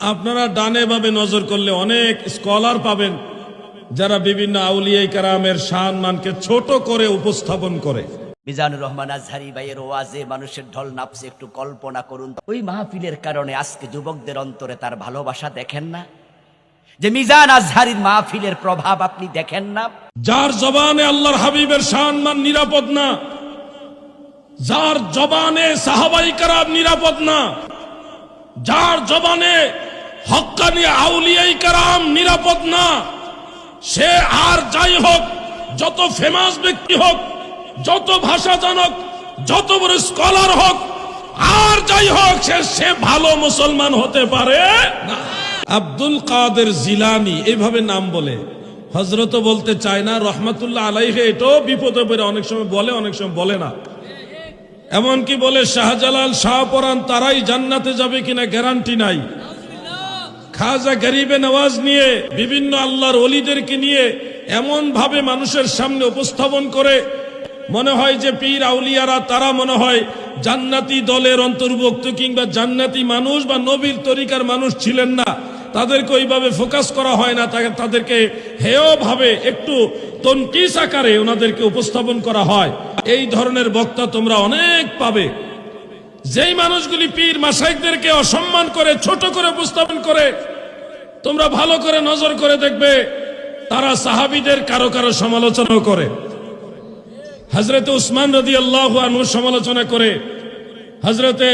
আপনারা ডানে ভাবে নজর করলে অনেক স্কলার পাবেন যারা বিভিন্ন আউলিয়াই কারামের শান মানকে ছোট করে উপস্থাপন করে। মিজানুর রহমান আজহারি ভাইয়ের ওয়াজে মানুষের ঢল নাপছে একটু কল্পনা করুন। ওই মাহফিলের কারণে আজকে যুবকদের অন্তরে তার ভালোবাসা দেখেন না? যে মিজান আজহারির মাহফিলের প্রভাব আপনি দেখেন না? যার জবানে আল্লাহর হাবিবের সম্মান নিরাপদ না যার জবানে সাহাবাই কারাম নিরাপদ না যার জবানে হক্কানি আউলিয়াই কারাম নিরাপদ না। সে আর যাই হোক, যত ফেমাস ব্যক্তি হোক, যত ভাষা জানক যত বড় স্কলার হোক, আর যাই হোক, সে সে ভালো মুসলমান হতে পারে আব্দুল কাদের জিলানি এইভাবে নাম বলে। হজরত বলতে চায় না, রহমতুল্লাহ আলাইহে, এটাও বিপদে পড়ে, অনেক সময় বলে, অনেক সময় বলে না। এমনকি বলে, শাহজালাল শাহপরান তারাই জান্নাতে যাবে কিনা গ্যারান্টি নাই। খাজা গরিবে নওয়াজ নিয়ে বিভিন্ন আল্লাহর অলিদেরকে নিয়ে এমন ভাবে মানুষের সামনে উপস্থাপন করে, মনে হয় যে পীর আউলিয়ারা তারা মনে হয় জান্নাতি দলের অন্তর্ভুক্ত কিংবা জান্নাতি মানুষ বা নবীর তরিকার মানুষ ছিলেন না। তাদেরকে ওইভাবে ফোকাস করা হয় না তাদেরকে হেয় ভাবে একটু তনকিস আকারে ওনাদেরকে উপস্থাপন করা হয়। এই ধরনের বক্তা তোমরা অনেক পাবে। যেই মানুষগুলি পীর মাসাইকদেরকে অসম্মান করে, ছোট করে উপস্থাপন করে তোমরা ভালো করে নজর করে দেখবে, তারা সাহাবিদের কারও কারও সমালোচনা করে। হজরতে উসমান রদি আল্লাহ আনুর সমালোচনা করে হজরতে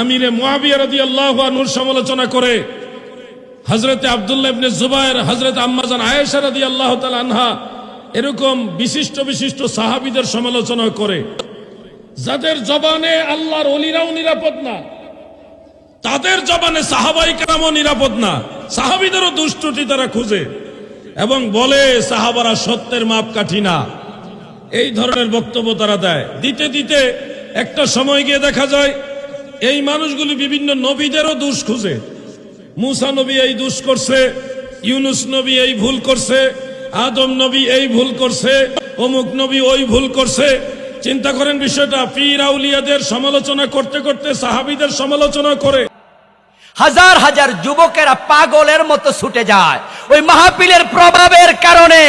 আমিরে মুয়াবিয়া রদি আল্লাহ আনুর সমালোচনা করে হজরতে আবদুল্লাহ জুবাইর হজরত আম্মাজান আয়েশা রদি আল্লাহ আনহা এরকম বিশিষ্ট বিশিষ্ট সাহাবিদের সমালোচনা করে। যাদের জবানে আল্লাহর অলিরাও নিরাপদ না, তাদের জবানে সাহাবাই কেরামও নিরাপদ না। সাহাবিদেরও দুষ্টটি তারা খুঁজে এবং বলে, সাহাবারা সত্যের মাপকাঠি না। এই ধরনের বক্তব্য তারা দেয়। দিতে দিতে একটা সময় গিয়ে দেখা যায়, এই মানুষগুলি বিভিন্ন নবীদেরও দোষ খুঁজে। মুসা নবী এই দোষ করছে, ইউনুস নবী এই ভুল করছে, আদম নবী এই ভুল করছে, অমুক নবী ওই ভুল করছে। চিন্তা করেন বিষয়টা, পীর আউলিয়াদের সমালোচনা করতে করতে সাহাবিদের সমালোচনা করে। হাজার হাজার যুবকেরা পাগলের মতো ছুটে যায়। ওই মাহফিলের প্রভাবের কারণে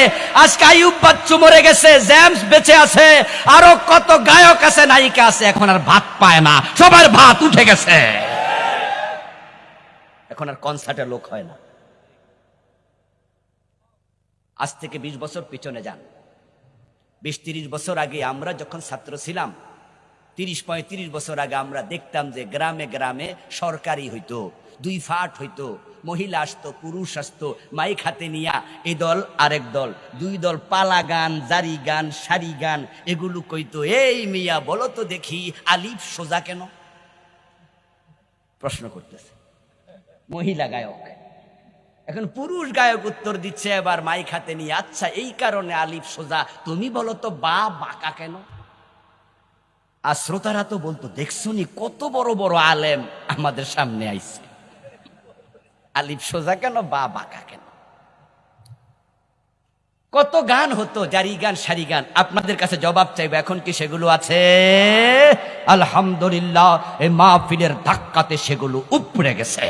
আজকে আইয়ুব বাচ্চু মরে গেছে, জেমস বেঁচে আছে, আরও কত গায়ক আছে, নায়িকা আছে, এখন আর ভাত পায় না। সবার ভাত উঠে গেছে। এখন আর কনসার্টে লোক হয় না। আজ থেকে বিশ বছর পিছনে যান। বিশ তিরিশ বছর আগে আমরা যখন ছাত্র ছিলাম তিরিশ পঁয়ত্রিশ বছর আগে আমরা দেখতাম যে গ্রামে গ্রামে সরকারি হইতো, দুই ফাট হইতো, মহিলা আসতো, পুরুষ আসতো, মাইক হাতে নিয়া এই দল আরেক দল, দুই দল পালা গান, জারি গান, সারি গান, এগুলো কইতো, এই মিয়া বলো তো দেখি আলিফ সোজা কেন? প্রশ্ন করতেছে। মহিলা গায়ক। এখন পুরুষ গায়ক উত্তর দিচ্ছে, এবার মাইক হাতে নিয়ে আচ্ছা এই কারণে আলিফ সোজা, তুমি বলো তো বা বাঁকা কেন? আর শ্রোতারা তো বলতো, দেখছনি কত বড় বড় আলেম আমাদের সামনে আইছে। আলিফ সোজা কেন, বা বাঁকা কেন? কত গান হতো জারি গান, সারি গান। আপনাদের কাছে জবাব চাইব, এখন কি সেগুলো আছে? আলহামদুলিল্লাহ এই মাহফিলের ধাক্কাতে সেগুলো উপড়ে গেছে।